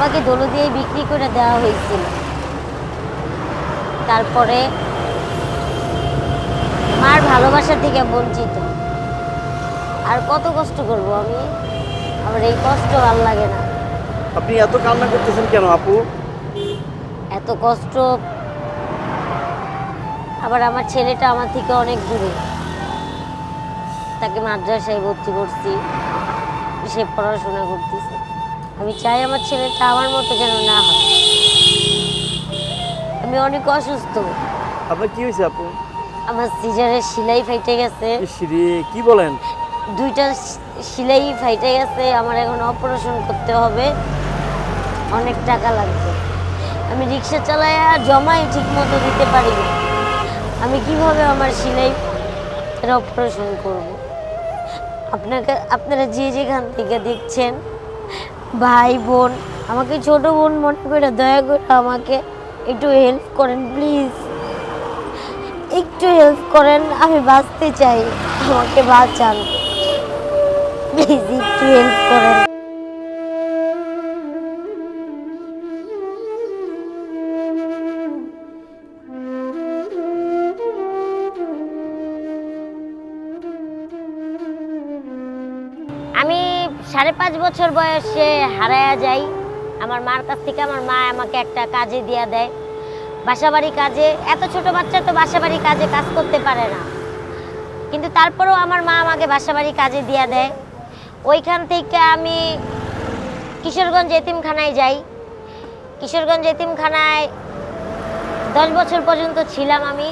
আমাকে দোলো দিয়ে বিক্রি করে দেওয়া হয়েছিল। তারপরে মার ভালোবাসা থেকে বঞ্চিত। আর কত কষ্ট করব আমি? আমার এই কষ্ট ভালো লাগে না। আপনি এত কান্না করতেছেন কেন আপু? এত কষ্ট? আবার আমার ছেলেটা আমার থেকে অনেক দূরে। তাকে মাদ্রাসায় ভর্তি করছি। সে পড়াশোনা করতেছে আমি চাই আমার ছেলেটা আমার মতো যেন না হয়। আমি অনেক অসুস্থ। আপনার কি হয়েছে আপু? আমার সিজারের সেলাই ফাইটে গেছে। ইসরে কি বলেন? দুইটা সেলাই ফাইটে গেছে আমার এখন অপারেশন করতে হবে। অনেক টাকা লাগবে। আমি রিক্সা আর জমাই ঠিক মতো দিতে পারি না। আমি কীভাবে আমার সেলাই অপারেশন করব? আপনাকে আপনারা যে যেখান থেকে দেখছেন ভাই বোন, আমাকে ছোট বোন মনে করে দয়া করে আমাকে একটু হেল্প করেন প্লিজ একটু হেল্প করেন, আমি বাঁচতে চাই, আমাকে বাঁচান। প্লিজ একটু হেল্প করেন। সাড়ে পাঁচ বছর বয়সে হারায়া যাই। আমার মার কাছ থেকে আমার মা আমাকে একটা কাজে দিয়া দেয়। বাসাবাড়ি কাজে, এত ছোট বাচ্চা তো বাসাবাড়ি কাজে কাজ করতে পারে না। কিন্তু তারপরেও আমার মা আমাকে বাসাবাড়ি কাজে দিয়া দেয়। ওইখান থেকে আমি কিশোরগঞ্জ এতিমখানায় যাই। কিশোরগঞ্জ এতিমখানায় দশ বছর পর্যন্ত ছিলাম আমি।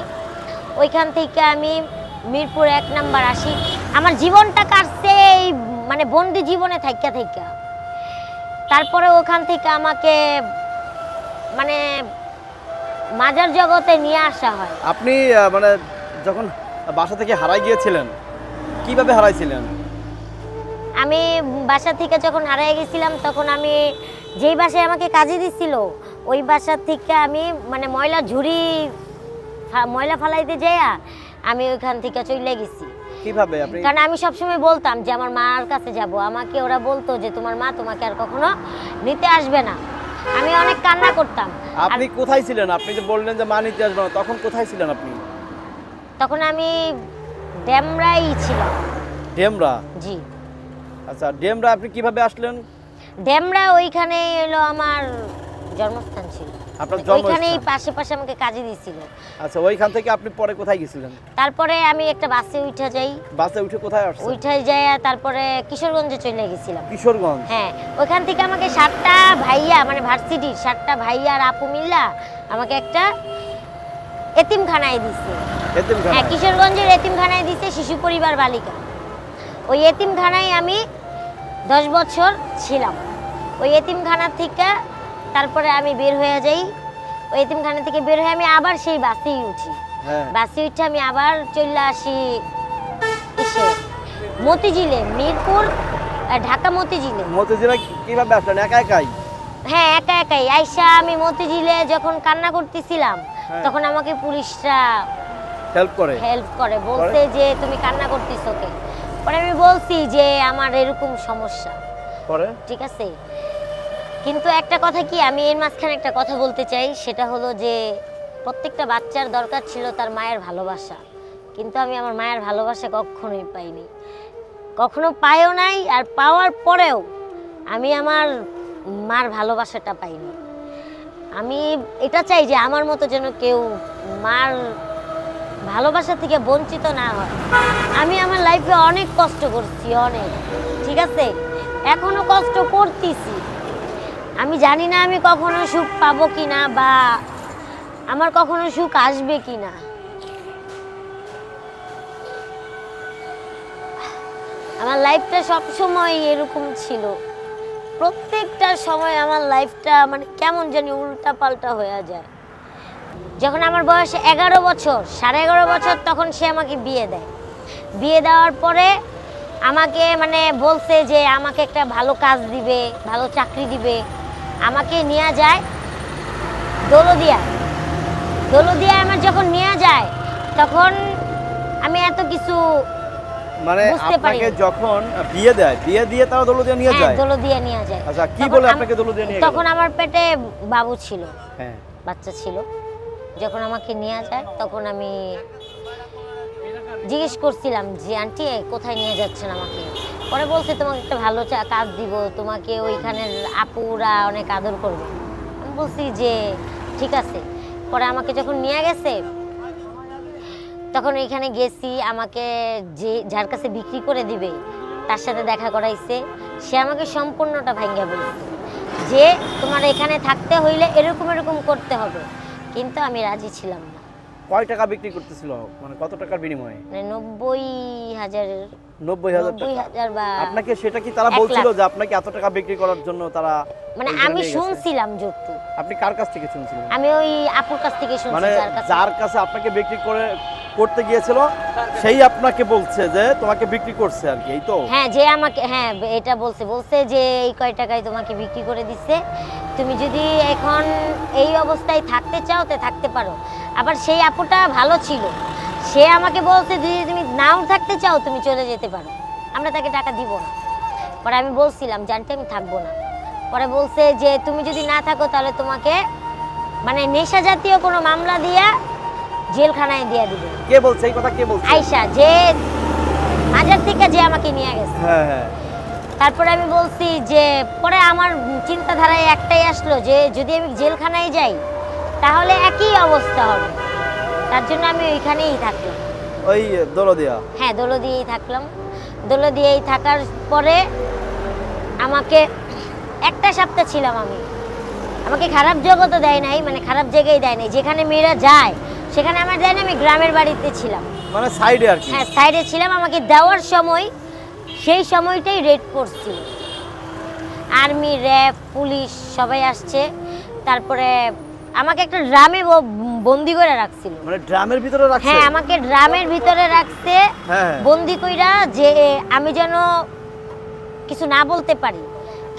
ওইখান থেকে আমি মিরপুর এক নাম্বার আসি। আমার জীবনটা কাটছে এই মানে বন্দি জীবনে থাইকা থাইকা। তারপরে ওখান থেকে আমাকে মানে মাজার জগতে নিয়ে আসা হয়। আপনি মানে যখন বাসা থেকে হারাই গিয়েছিলেন কীভাবে হারাইছিলেন? আমি বাসা থেকে যখন হারিয়ে গেছিলাম তখন আমি যেই বাসায় আমাকে কাজে দিছিল ওই বাসা থেকে আমি মানে ময়লা ঝুড়ি ময়লা ফালাইতে যাইয়া আমি ওইখান থেকে চলে গেছি। কীভাবে আপনি কারণ আমি সবসময় বলতাম যে আমার মার কাছে যাব। আমাকে ওরা বলতো যে তোমার মা তোমাকে আর কখনো নিতে আসবে না। আমি অনেক কান্না করতাম। আপনি কোথায় ছিলেন? আপনি যে বললেন যে মা নিতে আসবে না, তখন কোথায় ছিলেন আপনি? তখন আমি ড্যামরাই ছিলাম। ডেমরা? জি। আচ্ছা ডেমরা আপনি কীভাবে আসলেন? ড্যামরা ওইখানে এলো আমার জন্মস্থান ছিল। আপনার ওইখানেই জন্মস্থান পাশে পাশে আমাকে কাজে দিছিল। আচ্ছা ওইখান থেকে আপনি পরে কোথায় গেছিলেন? তারপরে আমি একটা বাসে উঠে যাই। বাসে উঠে কোথায় আসছেন? উঠে যাই তারপরে কিশোরগঞ্জে চলে গেছিলাম। কিশোরগঞ্জ? হ্যাঁ ওইখান থেকে আমাকে সাতটা ভাইয়া মানে ভার্সিটির সাতটা ভাইয়া আর আপু মিল্লা আমাকে একটা এতিমখানায় দিছে। এতিমখানা হ্যাঁ কিশোরগঞ্জের এতিমখানায় দিছে শিশু পরিবার বালিকা। ওই এতিমখানায় আমি দশ বছর ছিলাম। ওই এতিমখানা থেকে তারপরে আমি বের হয়ে যাই। ওই এতিমখানা থেকে বের হয়ে আমি আবার সেই বাসেই উঠি। হ্যাঁ। বাসে উঠে আমি আবার চলে আসি মতিঝিলে মিরপুর ঢাকা মতিঝিলে। মতিঝিলা কীভাবে আসলেন? একা একাই? হ্যাঁ একা একাই। আইসা আমি মতিঝিলে যখন কান্না করতেছিলাম হ্যাঁ। তখন আমাকে পুলিশরা হেল্প করে? হেল্প করে? বলছে যে তুমি কান্না করতেছো কে? পরে আমি বলছি যে আমার এরকম সমস্যা। পরে? ঠিক আছে? কিন্তু একটা কথা কি, আমি এর মাঝখানে একটা কথা বলতে চাই, সেটা হলো যে প্রত্যেকটা বাচ্চার দরকার ছিল তার মায়ের ভালোবাসা। কিন্তু আমি আমার মায়ের ভালোবাসা কখনোই পাইনি। কখনো পায়ও নাই আর পাওয়ার পরেও আমি আমার মার ভালোবাসাটা পাইনি। আমি এটা চাই যে আমার মতো যেন কেউ মার ভালোবাসা থেকে বঞ্চিত না হয়। আমি আমার লাইফে অনেক কষ্ট করছি, অনেক, ঠিক আছে? এখনও কষ্ট করতেছি। আমি জানি না আমি কখনো সুখ পাবো কি না বা আমার কখনো সুখ আসবে কি না আমার লাইফটা সবসময় এরকম ছিল। প্রত্যেকটা সময় আমার লাইফটা মানে কেমন জানি উল্টা পাল্টা হয়ে যায়। যখন আমার বয়স এগারো বছর, সাড়ে এগারো বছর তখন সে আমাকে বিয়ে দেয়। বিয়ে দেওয়ার পরে আমাকে মানে বলছে যে আমাকে একটা ভালো কাজ দিবে, ভালো চাকরি দিবে। আমাকে নিয়ে যায় দোলদিয়া। দোলদিয়া আমার যখন নিয়ে যায় তখন আমি এত কিছু মানে আপনাকে যখন বিয়ে দেয় বিয়ে দিয়ে তারা দৌলতিয়া নিয়ে হ্যাঁ যায়? দোলো দিয়ে নিয়ে যায়। আচ্ছা কি বলে আপনাকে দৌলতিয়া নিয়ে তখন আমার পেটে বাবু ছিল হ্যাঁ। বাচ্চা ছিল। যখন আমাকে নিয়ে যায় তখন আমি জিজ্ঞেস করছিলাম যে আন্টি কোথায় নিয়ে যাচ্ছেন আমাকে? পরে বলছে, তোমাকে একটা ভালো কাজ দিব, তোমাকে ওইখানের আপুরা অনেক আদর করবে। আমি বলছি যে, ঠিক আছে। পরে আমাকে যখন নিয়ে গেছে, তখন ওইখানে গেছি, আমাকে যে, যার কাছে বিক্রি করে দিবে, তার সাথে দেখা করাইছে। সে আমাকে সম্পূর্ণটা ভাঙ্গা বলছে যে, তোমার এখানে থাকতে হইলে এরকম এরকম করতে হবে। কিন্তু আমি রাজি ছিলাম না। কয় টাকা বিক্রি করতেছিল? মানে কত টাকার বিনিময়ে? মানে নব্বই হাজারের নব্বই হাজার টাকা। আপনাকে সেটা কি তারা বলছিল যে আপনাকে এত টাকা বিক্রি করার জন্য তারা মানে আমি শুনছিলাম যতটুকু। আপনি কার কাছ থেকে শুনছিলেন? আমি ওই আপুর কাছ থেকে শুনছি মানে যার কাছে। যার কাছে আপনাকে বিক্রি করে করতে গিয়েছিল সেই আপনাকে বলছে যে তোমাকে বিক্রি করছে আর কি এই তো? হ্যাঁ যে আমাকে হ্যাঁ এটা বলছে। বলছে যে এই কয় টাকায় তোমাকে বিক্রি করে দিচ্ছে। তুমি যদি এখন এই অবস্থায় থাকতে চাও তে থাকতে পারো। আবার সেই আপুটা ভালো ছিল। সে আমাকে বলছে যদি তুমি নাও থাকতে চাও তুমি চলে যেতে পারো। আমরা তাকে টাকা দিব না। পরে আমি বলছিলাম জানতে আমি থাকব না। পরে বলছে যে তুমি যদি না থাকো তাহলে তোমাকে মানে নেশা জাতীয় কোনো মামলা দিয়া জেলখানায় দিয়ে দিবে। কে বলছে? এই কথা কে বলছে? আয়শা যে মাজার থেকে যে আমাকে নিয়ে গেছে। হ্যাঁ হ্যাঁ। তারপরে আমি বলছি যে পরে আমার চিন্তাধারায় একটাই আসলো যে যদি আমি জেলখানায় যাই তাহলে একই অবস্থা হবে। তার জন্য আমি ওইখানেই থাকলাম। ওই দৌলদিয়া? হ্যাঁ দোলো দিয়েই থাকলাম। দোলো দিয়েই থাকার পরে আমাকে একটা সপ্তাহ ছিলাম আমি। আমাকে খারাপ জগতে দেয় নাই মানে খারাপ জায়গায় দেয় নাই। যেখানে মেয়েরা যায় সেখানে আমার দেয় না আমি গ্রামের বাড়িতে ছিলাম। মানে সাইডে আর কি? হ্যাঁ সাইডে ছিলাম। আমাকে দেওয়ার সময় সেই সময়টাই রেড করছিল। আর্মি র্যাব পুলিশ সবাই আসছে। তারপরে আমাকে একটা ড্রামে বন্দি করে রাখছিল। মানে ড্রামের ভিতরে রাখছে? হ্যাঁ আমাকে ড্রামের ভিতরে রাখছে হ্যাঁ। বন্দি কইরা যে আমি যেন কিছু না বলতে পারি।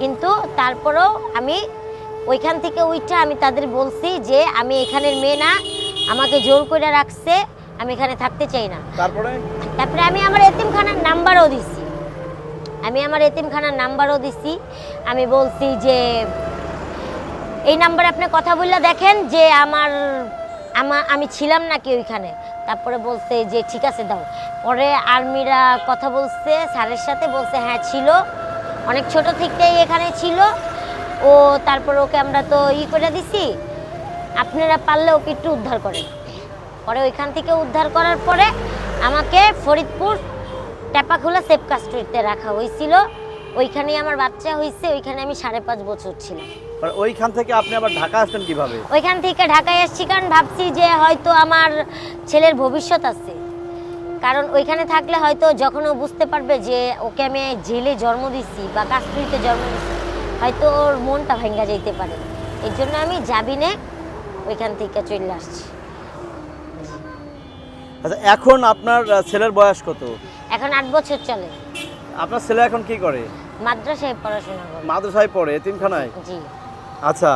কিন্তু তারপরেও আমি ওইখান থেকে উইঠা আমি তাদের বলছি যে আমি এখানের মেয়ে না আমাকে জোর করে রাখছে আমি এখানে থাকতে চাই না। তারপরে? তারপরে আমি আমার এতিমখানার নাম্বারও দিছি। আমি আমার এতিমখানার নাম্বারও দিছি। আমি বলছি যে এই নাম্বারে আপনি কথা বললে দেখেন যে আমার, আমা- আমি ছিলাম নাকি ওইখানে। তারপরে বলছে যে, ঠিক আছে, দাও। পরে আর্মিরা কথা বলছে, স্যারের সাথে বলছে হ্যাঁ ছিল। অনেক ছোট থেকেই এখানে ছিল। ও, তারপর ওকে আমরা তো ই করে দিছি। আপনারা পারলে ওকে একটু উদ্ধার করেন। পরে ওইখান থেকে উদ্ধার করার পরে আমাকে ফরিদপুর টেপাখোলা সেফ কাস্টডিতে রাখা হয়েছিল। ওইখানেই আমার বাচ্চা হয়েছে, ওইখানে আমি সাড়ে পাঁচ বছর ছিলাম। ওইখান থেকে আপনি আবার ঢাকা আসলেন কীভাবে? ওইখান থেকে ঢাকায় এসেছি কারণ ভাবছি যে হয়তো আমার ছেলের ভবিষ্যৎ আছে। কারণ ওইখানে থাকলে হয়তো যখন ও বুঝতে পারবে যে ওকে আমি জেলে জন্ম দিচ্ছি বা কাশ্মীরিতে জন্ম দিচ্ছি হয়তো ওর মনটা ভেঙে যেতে পারে। এই জন্য আমি যাবিনে ওইখান থেকে চলে আসছি। আচ্ছা এখন আপনার ছেলের বয়স কত? এখন আট বছর চলে। আপনার ছেলে এখন কি করে? মাদ্রাসায় পড়াশোনা করে। মাদ্রাসায় পড়ে এতিমখানায় জি। আচ্ছা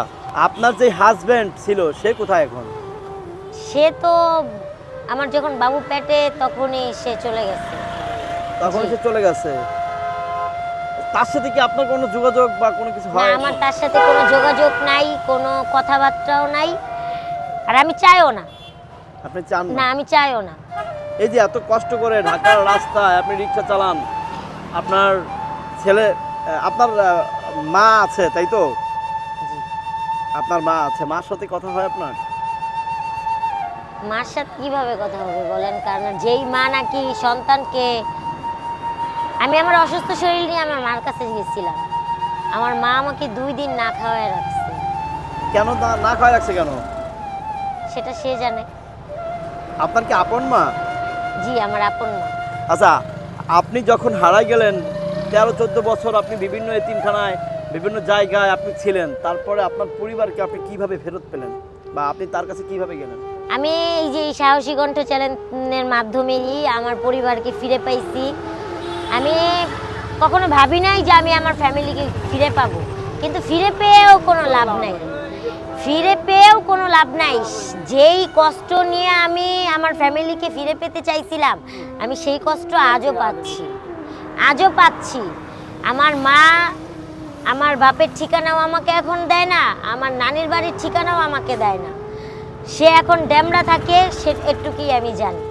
আপনার যে হাজবেন্ড ছিল সে কোথায় এখন? সে তো আমার যখন বাবু পেটে তখনই সে চলে গেছে। তখন সে চলে গেছে? তার সাথে কি আপনার কোনো যোগাযোগ বা কোনো কিছু না হয় আমার তার সাথে কোনো যোগাযোগ নাই কোনো কথাবার্তাও নাই। আর আমি চাইও না। আপনি চান না? না আমি চাইও না। এই যে এত কষ্ট করে ঢাকার রাস্তায় আপনি রিক্সা চালান আপনার ছেলে আপনার মা আছে তাই তো? আপনার মা আছে মার সাথে কথা হয় আপনার? মার সাথে কীভাবে কথা হবে বলেন? কারণ যেই মা নাকি সন্তানকে আমি আমার অসুস্থ শরীর নিয়ে আমার মার কাছে গিয়েছিলাম। আমার মা আমাকে দুই দিন না খাওয়ায় রাখছে। কেন না- না খাওয়া রাখছে কেন? সেটা সে জানে। আপনার কি আপন মা? জি আমার আপন মা। আচ্ছা আপনি যখন হারাই গেলেন তেরো চোদ্দ বছর আপনি বিভিন্ন এতিমখানায় বিভিন্ন জায়গায় আপনি ছিলেন, তারপরে আপনার পরিবারকে আপনি কীভাবে ফেরত পেলেন? বা আপনি তার কাছে কীভাবে গেলেন? আমি এই যে সাহসী কণ্ঠ চ্যানেলের মাধ্যমেই আমার পরিবারকে ফিরে পাইছি। আমি কখনো ভাবি নাই যে আমি আমার ফ্যামিলিকে ফিরে পাবো। কিন্তু ফিরে পেয়েও কোনো লাভ নাই। ফিরে পেয়েও কোনো লাভ নাই। যেই কষ্ট নিয়ে আমি আমার ফ্যামিলিকে ফিরে পেতে চাইছিলাম, আমি সেই কষ্ট আজও পাচ্ছি। আজও পাচ্ছি। আমার মা আমার বাপের ঠিকানাও আমাকে এখন দেয় না, আমার নানির বাড়ির ঠিকানাও আমাকে দেয় না। সে এখন ড্যামরা থাকে, সে একটুকুই আমি জানি।